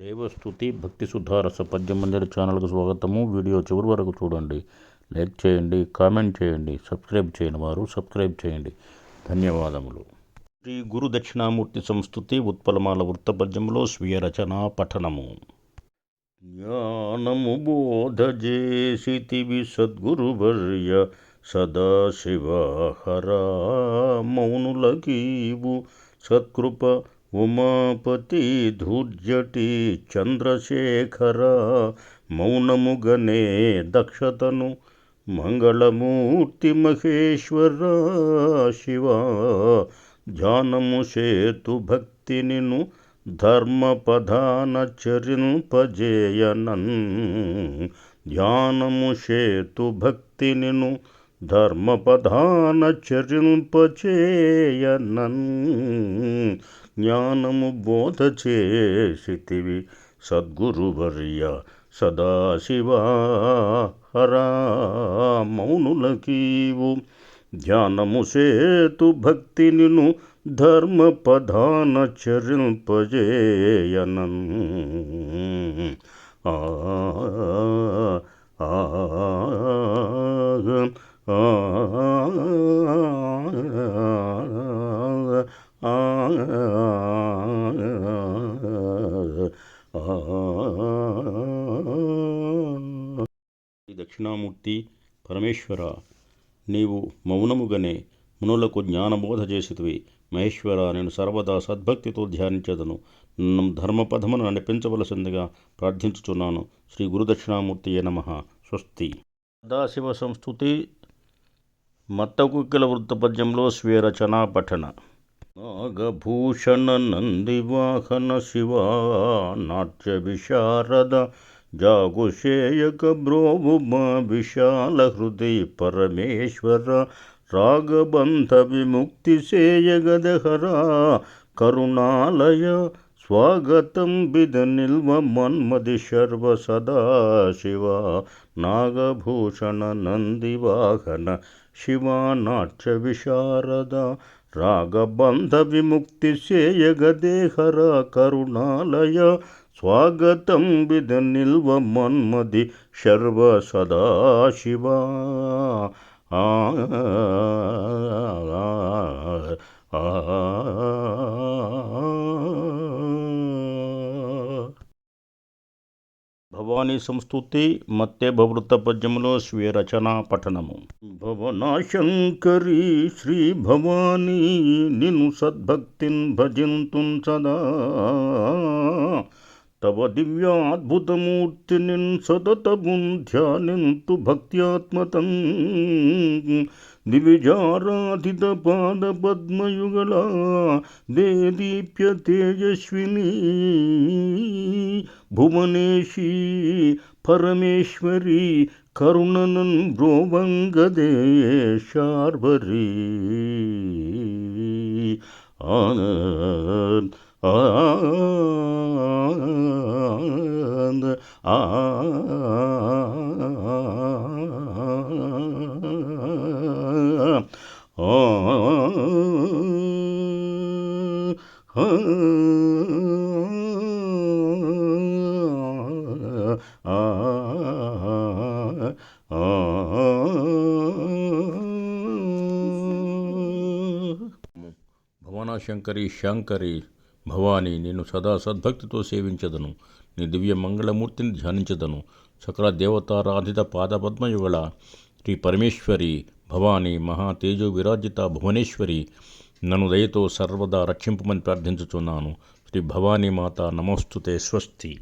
దేవస్థుతి భక్తి సుధారస పద్య మందిర ఛానల్కు స్వాగతము. వీడియో చివరి వరకు చూడండి. లైక్ చేయండి కామెంట్ చేయండి సబ్స్క్రైబ్ చేయని వారు సబ్స్క్రైబ్ చేయండి. ధన్యవాదములు. శ్రీ గురు దక్షిణామూర్తి సంస్థుతి ఉత్పలమాల వృత్తపద్యంలో స్వీయ రచన పఠనము. జ్ఞానము బోధ చేసితివి సద్గురువర్య సదాశివహరా మౌనులకీవు సత్కృప ఉమాపతి ధూర్జటి చంద్రశేఖర మౌనముగనే దక్షతను మంగళమూర్తి మహేశ్వర శివ ధ్యానము సేతు భక్తి నిను ధర్మపధాన చరింపజేయనన్ ధ్యానము సేతు భక్తి నిను ధర్మపధాన చరింపచేయనన్ జ్ఞానము బోధ చేసితివి సద్గురువర్య సదాశివా హరా మౌనులకీవు ధ్యానము సేతు భక్తి నిను ధర్మపధాన చరింపజేయనన్ ఆ ఆ దక్షిణామూర్తి పరమేశ్వర నీవు మౌనముగనే మునులకు జ్ఞానబోధ చేసితివి. మహేశ్వర నేను సర్వదా సద్భక్తితో ధ్యానించదను. నన్ను ధర్మపథమును నడిపించవలసిందిగా ప్రార్థించుచున్నాను. శ్రీ గురుదక్షిణామూర్తియే నమ. స్వస్తి. సదాశివ సంస్థుతి మత్తకుక్కిల వృత్తపద్యంలో స్వీరచన పఠన. नागभूषण नन्दिवा शिवा नाट्यविशारदा जागुसेयकब्रोमुम विशालहृदि परमेश्वर रागबन्धविमुक्तिसेयगदहरा करुणालय स्वागतं विदनिल्मन्मदिशर्वसदा शिवा नागभूषण नन्दिवा घन शिवा नाट्यविशारदा స్వాగతం బిద నిల్వ మన్మది శర్వ సదాశివ నాగభూషణ నందివాహన శివ నాట్య విశారద రాగబంధ విముక్తి సేయగదేహర కరుణాలయ స్వాగతం బిద నిల్వ మన్మది శర్వ సదాశివ ఆ భవానీ సంస్థుతి మత్తే భవృత పద్యములో స్వీయ రచన పఠనము భవనాశంకరి శ్రీ భవానీ నిను సద్భక్తిన్ భజింతున్ సదా तव दिव्याद्भुतमूर्तिनिन् सततमुं ध्यानन्तु भक्त्यात्मतम् द्विविचाराधितपादपद्मयुगला देदीप्य तेजस्विनी भुवनेशी परमेश्वरी करुणनन् ब्रोवङ्गदे शार्वरी ஆன ஆ आ भवाना शंकरी शंकरी భవానీ నిన్ను సదా సద్భక్తితో సేవించదను. నీ దివ్య మంగళమూర్తిని ధ్యానించదను. సకల దేవతారాధిత పాదపద్మయుగళ శ్రీ పరమేశ్వరి భవాని మహా తేజో విరాజిత భువనేశ్వరి నన్ను దయతో సర్వదా రక్షింపమని ప్రార్థించుచున్నాను. శ్రీ భవానీ మాత నమోస్తుతే స్వస్తి.